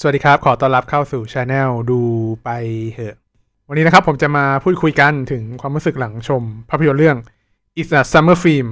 สวัสดีครับ ขอต้อนรับเข้าสู่ช anel ดูไปเหอะ วันนี้นะครับผมจะมาพูดคุยกันถึงความรู้สึกหลังชมภาพยนตร์เรื่อง It's a Summer Film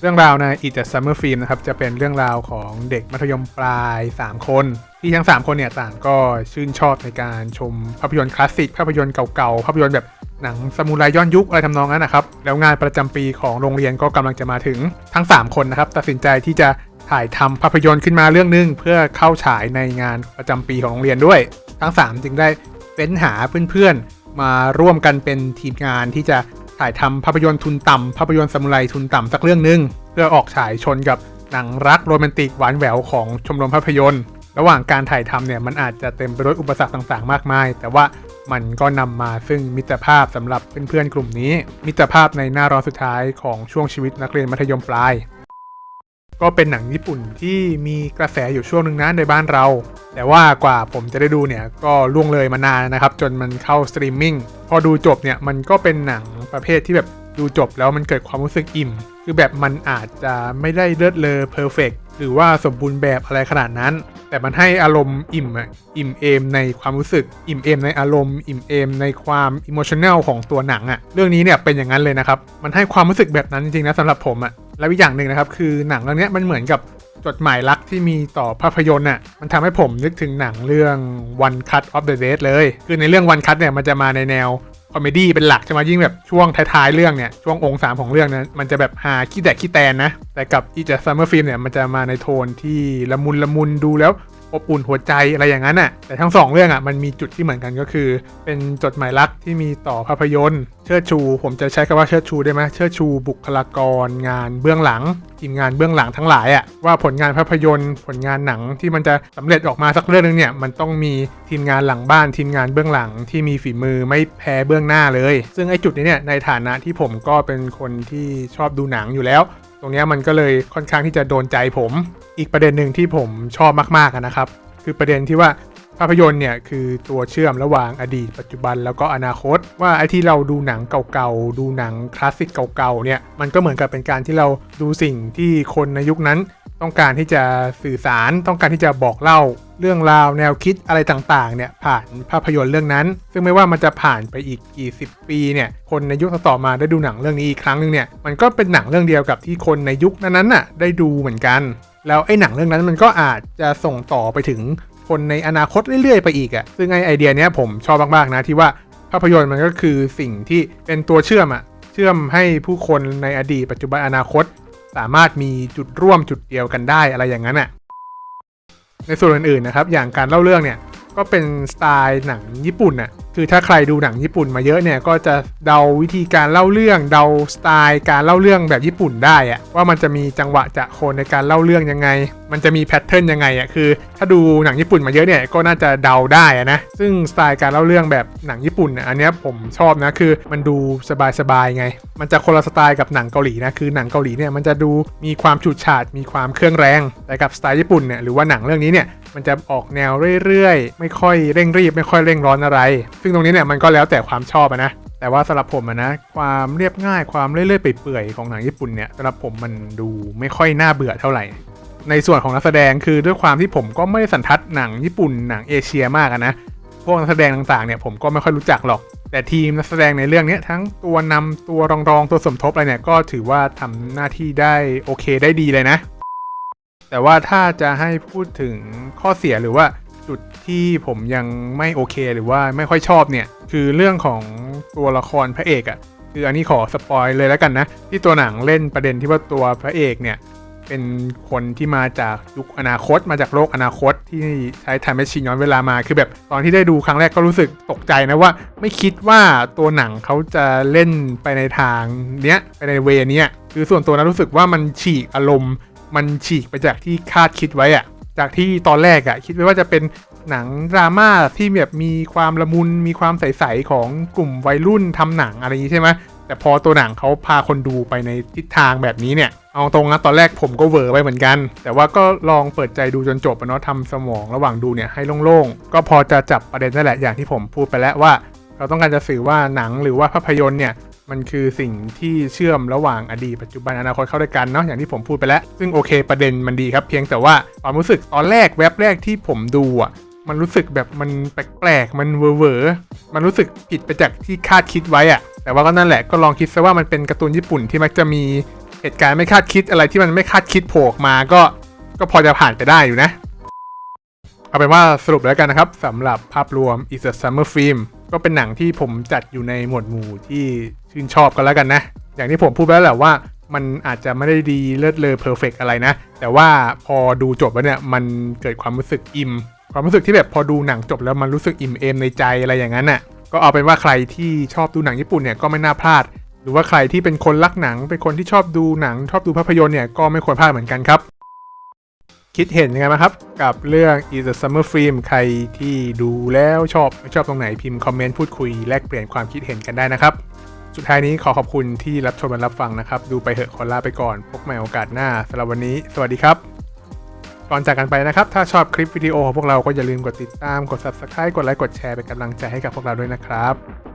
เรื่องราวใน It's a Summer Film นะครับ จะเป็นเรื่องราวของเด็กมัธยมปลาย 3 คน ที่ทั้ง 3 คนเนี่ยต่างก็ชื่นชอบในการชมภาพยนตร์คลาสสิก ภาพยนตร์เก่าๆ ภาพยนตร์แบบหนังซามูไรย้อนยุคอะไรทำนองนั้นนะครับ แล้วงานประจำปีของโรงเรียนก็กำลังจะมาถึงทั้ง 3 คนนะครับ ตัดสินใจที่จะ ถ่ายทำภาพยนตร์ขึ้นมาเรื่องหนึง เพื่อเข้าฉายในงานประจำปีของโรงเรียนด้วย ทั้ง 3 จึงได้เฟ้นหาเพื่อนๆ มาร่วมกันเป็นทีมงานที่จะถ่ายทำภาพยนตร์ทุนต่ำภาพยนตร์ซามูไรทุนต่ำสักเรื่องหนึง เพื่อออกฉายชนกับหนังรักโรแมนติกหวานแหววของชมรมภาพยนตร์ ระหว่างการถ่ายทำเนี่ยมันอาจจะเต็มไปด้วยอุปสรรคต่างๆ มากมาย แต่ว่ามันก็นำมาซึ่งมิตรภาพสำหรับเพื่อนๆกลุ่มนี้ มิตรภาพในหน้าร้อนสุดท้ายของช่วงชีวิตนักเรียนมัธยมปลาย ก็เป็นหนังญี่ปุ่นที่มีกระแสอยู่ช่วงหนึ่งนะในบ้านเรา แต่ว่ากว่าผมจะได้ดูเนี่ยก็ล่วงเลยมานานนะครับ จนมันเข้าสตรีมมิ่งพอดูจบเนี่ยมันก็เป็นหนังประเภทที่แบบดูจบแล้วมันเกิดความรู้สึกอิ่ม คือแบบมันอาจจะไม่ได้เลิศเลอเพอร์เฟกหรือว่าสมบูรณ์แบบอะไรขนาดนั้น แต่มันให้อารมณ์อิ่มอะอิ่มเอมในความรู้สึก อิ่มเอมในอารมณ์ อิ่มเอมในความอิโมชันแนลของตัวหนังอะเรื่องนี้เนี่ยเป็นอย่างนั้นเลยนะครับ มันให้ความรู้สึกแบบนั้นจริงๆนะสำหรับผมอะ และอีกอย่างหนึ่งนะครับ คือหนังเรื่องนี้มันเหมือนกับจดหมายรักที่มีต่อภาพยนตร์น่ะมันทำให้ผมนึกถึงหนังเรื่อง One Cut of the Dead เลย คือในเรื่อง One Cut เนี่ยมันจะมาในแนวคอมเมดี้เป็นหลักใช่ไหมยิ่งแบบช่วงท้ายๆเรื่องเนี่ยช่วงองค์สามของเรื่องนั้นมันจะแบบหาขี้แตกขี้แตนนะ แต่กับอีจัสซัมเมอร์ฟิล์มเนี่ยมันจะมาในโทนที่ละมุนละมุนดูแล้ว อบอุ่นหัวใจอะไรอย่างนั้นอะ แต่ทั้งสองเรื่องอะมันมีจุดที่เหมือนกันก็คือ เป็นจดหมายรักที่มีต่อภาพยนตร์เชิดชู ผมจะใช้คำว่าเชิดชูได้ไหมเชิดชูบุคลากรงานเบื้องหลังทีมงานเบื้องหลังทั้งหลายอะว่าผลงานภาพยนตร์ ผลงานหนังที่มันจะสำเร็จออกมาสักเรื่องนึงเนี่ยมันต้องมีทีมงานหลังบ้านทีมงานเบื้องหลังที่มีฝีมือไม่แพ้เบื้องหน้าเลย ซึ่งไอ้จุดนี้เนี่ยในฐานะที่ผมก็เป็นคนที่ชอบดูหนังอยู่แล้ว ตรงนี้มันก็เลยค่อนข้างที่จะโดนใจผม อีกประเด็นหนึ่งที่ผมชอบมากๆนะครับ คือประเด็นที่ว่าภาพยนตร์เนี่ยคือตัวเชื่อมระหว่างอดีต ปัจจุบันแล้วก็อนาคต ว่าไอ้ที่เราดูหนังเก่าๆ ดูหนังคลาสสิกเก่าๆเนี่ยมันก็เหมือนกับเป็นการที่เราดูสิ่งที่คนในยุคนั้น ต้องการที่จะสื่อสารต้องการที่จะบอกเล่า เรื่องราวแนวคิดอะไรต่างๆเนี่ยผ่านภาพยนตร์เรื่องนั้น ซึ่งไม่ว่ามันจะผ่านไปอีกกี่สิบปีเนี่ยคนในยุคต่อมาได้ดูหนังเรื่องนี้อีกครั้งหนึงเนี่ยมันก็เป็นหนังเรื่องเดียวกับที่คนในยุคนั้นๆน่ะได้ดูเหมือนกัน แล้วไอ้หนังเรื่องนั้นมันก็อาจจะส่งต่อไปถึงคนในอนาคตเรื่อยๆไปอีกอะ่ะซึ่งไอไอเดียเนี้ยผมชอบมากๆนะที่ว่าภาพยนตร์มันก็คือสิ่งที่เป็นตัวเชื่อมอะ่ะเชื่อมให้ผู้คนในอดีตปัจจุบันอนาคต สามารถมีจุดร่วมจุดเดียวกันได้อะไรอย่างนั้นอะ ในส่วนอื่นๆนะครับ อย่างการเล่าเรื่องเนี่ย ก็เป็นสไตล์หนังญี่ปุ่นน่ะ คือถ้าใครดูหนังญี่ปุ่นมาเยอะเนี่ยก็จะเดาวิธีการเล่าเรื่องเดาสไตล์การเล่าเรื่องแบบญี่ปุ่นได้อะว่ามันจะมีจังหวะจะโคนในการเล่าเรื่องยังไง มันจะมีแพทเทิร์นยังไงอะคือ ถ้าดูหนังญี่ปุ่นมาเยอะเนี่ยก็น่าจะเดาได้นะซึ่งสไตล์การเล่าเรื่องแบบหนังญี่ปุ่นอันนี้ผมชอบนะคือมันดูสบายๆไง มันจะคนละสไตล์กับหนังเกาหลีนะคือหนังเกาหลีเนี่ยมันจะดูมีความฉูดฉาดมีความเครื่องแรงแต่กับสไตล์ญี่ปุ่นเนี่ยหรือว่าหนังเรื่องนี้เนี่ยมันจะออกแนวเรื่อยๆ ไม่ค่อยเร่งรีบ ไม่ค่อยเร่งร้อนอะไรซึ่งตรงนี้เนี่ยมันก็แล้วแต่ความชอบนะ แต่ว่าสำหรับผมนะ ความเรียบง่ายความเรื่อยๆเปื่อยๆของหนังญี่ปุ่นเนี่ยสำหรับผมมันดูไม่ค่อยน่าเบื่อเท่าไหร่ ในส่วนของนักแสดงคือด้วยความที่ผมก็ไม่ได้สันทัดหนังญี่ปุ่นหนังเอเชียมากนะพวกนักแสดงต่างๆเนี่ยผมก็ไม่ค่อยรู้จักหรอก แต่ทีมนักแสดงในเรื่องนี้ทั้งตัวนำตัวรองๆตัวสมทบอะไรเนี่ยก็ถือว่าทำหน้าที่ได้โอเคได้ดีเลยนะ แต่ว่าถ้าจะให้พูดถึงข้อเสียหรือว่า ที่ผมยังไม่โอเคหรือว่าไม่ค่อยชอบเนี่ย คือเรื่องของตัวละครพระเอกอะ่ะคืออันนี้ขอสปอยเลยแล้วกันนะ ที่ตัวหนังเล่นประเด็นที่ว่าตัวพระเอกเนี่ย เป็นคนที่มาจากยุคอนาคต มาจากโลกอนาคตที่ใช้ไทม์แมชชีนย้อนเวลามาคือแบบตอนที่ได้ดูครั้งแรกก็รู้สึกตกใจนะว่า ไม่คิดว่าตัวหนังเขาจะเล่นไปในทางเนี้ยไปในเวเนี้ยคือส่วนตัวนะรู้สึกว่ามันฉีกอารมณ์ มันฉีกไปจากที่คาดคิดไว้อะจากที่ตอนแรกอะคิดไว้ว่าจะเป็น หนังดราม่าที่แบบมีความละมุนมีความใสๆของกลุ่มวัยรุ่นทำหนังอะไรอย่างนี้ใช่ไหมแต่พอตัวหนังเขาพาคนดูไปในทิศทางแบบนี้เนี่ย เอาตรงนะตอนแรกผมก็เวอร์ไปเหมือนกัน แต่ว่าก็ลองเปิดใจดูจนจบเนาะทำสมองระหว่างดูเนี่ยให้โล่งๆ ก็พอจะจับประเด็นได้แหละอย่างที่ผมพูดไปแล้วว่า เราต้องการจะสื่อว่าหนังหรือว่าภาพยนตร์เนี่ยมันคือสิ่งที่เชื่อมระหว่างอดีตปัจจุบันอนาคตเข้าด้วยกันเนาะอย่างที่ผมพูดไปแล้ว ซึ่งโอเคประเด็นมันดีครับ เพียงแต่ว่าความรู้สึกตอนแรกแว็บแรกที่ผมดูอะ มันรู้สึกแบบมันแปลกๆ มันเวอร์ๆมันรู้สึกผิดไปจากที่คาดคิดไว้อะแต่ว่าก็นั่นแหละก็ลองคิดซะว่ามันเป็นการ์ตูนญี่ปุ่นที่มักจะมีเหตุการณ์ไม่คาดคิดอะไรที่มันไม่คาดคิดโผล่มา ก็ก็พอจะผ่านไปได้อยู่นะ เอาเป็นว่าสรุปแล้วกันนะครับสำหรับภาพรวม Is a Summer Film ก็เป็นหนังที่ผมจัดอยู่ในหมวดหมู่ที่ชื่นชอบกันแล้วกันนะ อย่างที่ผมพูดไปแล้วแหละว่ามันอาจจะไม่ได้ดีเลิศเลอเพอร์เฟกอะไรนะ แต่ว่าพอดูจบแล้วเนี่ย มันเกิดความรู้สึกอิ่ม ความรู้สึกที่แบบพอดูหนังจบแล้วมันรู้สึกอิ่มเอมในใจอะไรอย่างนั้นน่ะ ก็เอาเป็นว่าใครที่ชอบดูหนังญี่ปุ่นเนี่ยก็ไม่น่าพลาด หรือว่าใครที่เป็นคนรักหนัง เป็นคนที่ชอบดูหนัง ชอบดูภาพยนตร์เนี่ยก็ไม่ควรพลาดเหมือนกันครับ คิดเห็นยังไงบ้างครับกับเรื่อง Is a Summer Film ใครที่ดูแล้วชอบไม่ชอบตรงไหนพิมพ์คอมเมนต์พูดคุยแลกเปลี่ยนความคิดเห็นกันได้นะครับสุดท้ายนี้ขอขอบคุณที่รับชมและรับฟังนะครับ ดูไปเหอะขอลาไปก่อน พบใหม่โอกาสหน้าสำหรับวันนี้ สวัสดีครับ ก่อนจากกันไปนะครับ ถ้าชอบคลิปวิดีโอของพวกเราก็อย่าลืมกดติดตาม กด subscribe กดไลค์ กดแชร์เป็นกำลังใจให้กับพวกเราด้วยนะครับ